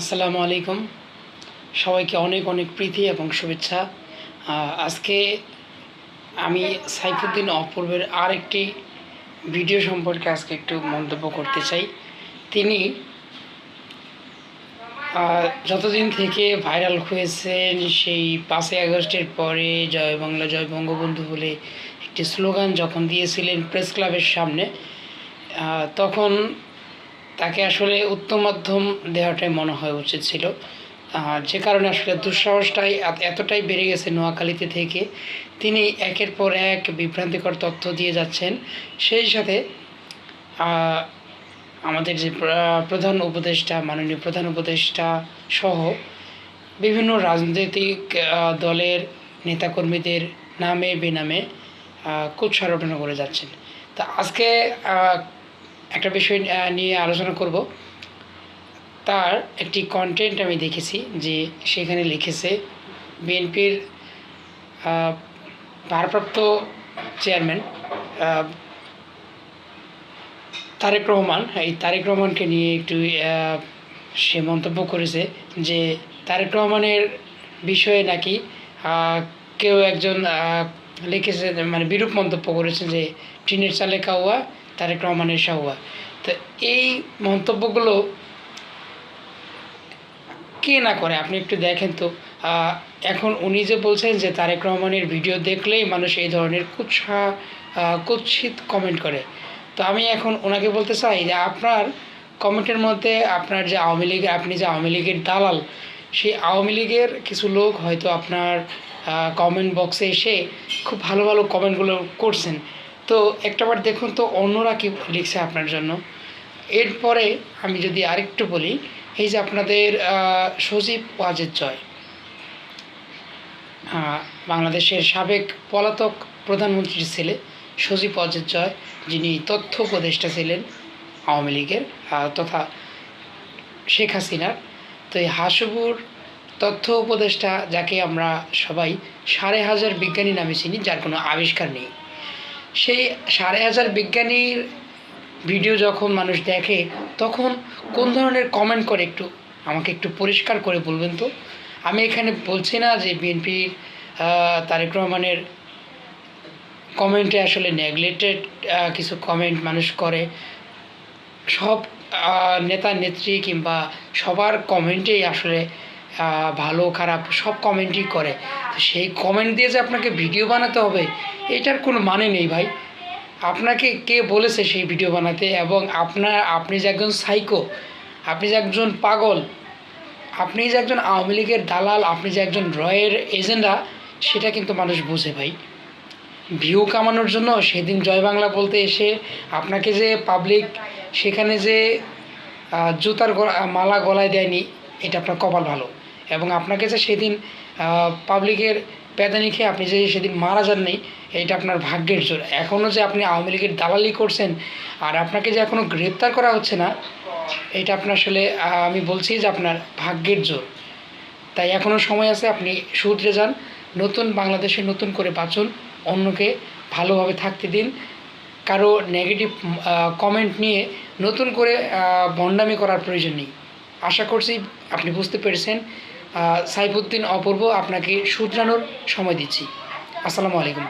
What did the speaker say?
আসসালামু আলাইকুম। সবাইকে অনেক অনেক প্রীতি এবং শুভেচ্ছা। আজকে আমি সাইফুদ্দিন অপূর্বের আরেকটি ভিডিও সম্পর্কে আজকে একটু মন্তব্য করতে চাই। তিনি যতদিন থেকে ভাইরাল হয়েছেন সেই পাঁচই আগস্টের পরে জয় বাংলা, জয় বঙ্গবন্ধু বলে একটি স্লোগান যখন দিয়েছিলেন প্রেস ক্লাবের সামনে তখন তাকে আসলে উত্তম মাধ্যম দেওয়াটাই মনে হয় উচিত ছিল। যে কারণে আসলে দুঃসাহসটাই এতটাই বেড়ে গেছে নোয়াখালীতে থেকে। তিনি একের পর এক বিভ্রান্তিকর তথ্য দিয়ে যাচ্ছেন। সেই সাথে আমাদের যে প্রধান উপদেষ্টা মাননীয় প্রধান উপদেষ্টা সহ বিভিন্ন রাজনৈতিক দলের নেতাকর্মীদের নামে বেনামে আহ, কুৎসারটনা করে যাচ্ছেন। তা আজকে একটা বিষয় নিয়ে আলোচনা করব। তার একটি কন্টেন্ট আমি দেখেছি যে সেখানে লিখেছে, বিএনপির ভারপ্রাপ্ত চেয়ারম্যান তারেক রহমান। এই তারেক রহমানকে নিয়ে একটু সে মন্তব্য করেছে যে তারেক রহমানের বিষয়ে নাকি কেউ একজন লিখেছে মানে বিরূপ মন্তব্য করেছে যে টিনের চালে কাউয়া তারেক রহমানের সাহুয়া তো এই মন্তব্যগুলো কে না করে? আপনি একটু দেখেন তো। এখন উনি যে বলছেন যে তারেক রহমানের ভিডিও দেখলেই মানুষ এই ধরনের কুৎসা কুৎসিত কমেন্ট করে। তো আমি এখন ওনাকে বলতে চাই যে আপনার কমেন্টের মধ্যে আপনার যে আওয়ামী লীগ, আপনি যে আওয়ামী লীগের দালাল, সেই আওয়ামী লীগের কিছু লোক হয়তো আপনার কমেন্ট বক্সে এসে খুব ভালো ভালো কমেন্টগুলো করছেন। তো একটাবার দেখুন তো অন্যরা কি লিখছে আপনার জন্য। এরপরে আমি যদি আরেকটু বলি, এই যে আপনাদের সজীব ওয়াজেদ জয়। বাংলাদেশের সাবেক পলাতক প্রধানমন্ত্রীর ছেলে সজীব ওয়াজেদ জয়, যিনি তথ্য উপদেষ্টা ছিলেন আওয়ামী লীগের তথা শেখ হাসিনার। তো এই হাসুবুর তথ্য উপদেষ্টা, যাকে আমরা সবাই সাড়ে হাজার বিজ্ঞানী নামে চিনি, যার কোনো আবিষ্কার নেই। সেই সাড়ে হাজার বিজ্ঞানীর ভিডিও যখন মানুষ দেখে, তখন কোন ধরনের কমেন্ট করে একটু, আমাকে একটু পরিষ্কার করে বলবেন তো? আমি এখানে বলছি না যে বিএনপি তারেক রহমানের কমেন্টে আসলে নেগলেক্টেড কিছু কমেন্ট মানুষ করে। সব নেতা নেত্রী কিংবা সবার কমেন্টেই আসলে ভালো, খারাপ, সব কমেন্টই করে। সেই কমেন্ট দিয়ে যে আপনাকে ভিডিও বানাতে হবে, এটার কোনো মানে নেই ভাই। আপনাকে কে বলেছে সেই ভিডিও বানাতে? এবং আপনার, আপনি যে একজন সাইকো আপনি যে একজন পাগল, আপনি যে একজন আওয়ামী লীগের দালাল, আপনি যে একজন রয়ের এজেন্ডা সেটা কিন্তু মানুষ বোঝে ভাই। ভিউ কামানোর জন্য সেদিন জয় বাংলা বলতে এসে আপনাকে যে পাবলিক সেখানে যে জুতার মালা গলায় দেয়নি, এটা আপনার কপাল ভালো। এবং আপনাকে যে সেদিন পাবলিকের প্যাদানি খেয়ে আপনি যে সেদিন মারা যাননি এটা আপনার ভাগ্যের জোর। এখনও যে আপনি আওয়ামী লীগের দালালি করছেন আর আপনাকে যে এখনও গ্রেপ্তার করা হচ্ছে না এটা আপনার আসলে আমি বলছি যে আপনার ভাগ্যের জোর। তাই এখনও সময় আছে, আপনি শুধরে যান। নতুন বাংলাদেশে নতুন করে বাঁচুন। অন্যকে ভালোভাবে থাকতে দিন। কারও নেগেটিভ কমেন্ট নিয়ে নতুন করে ভণ্ডামি করার প্রয়োজন নেই। আশা করছি আপনি বুঝতে পেরেছেন। সাইফুদ্দিন অপূর্ব আপনাকে শুধরানোর সময় দিচ্ছি। আসসালামু আলাইকুম।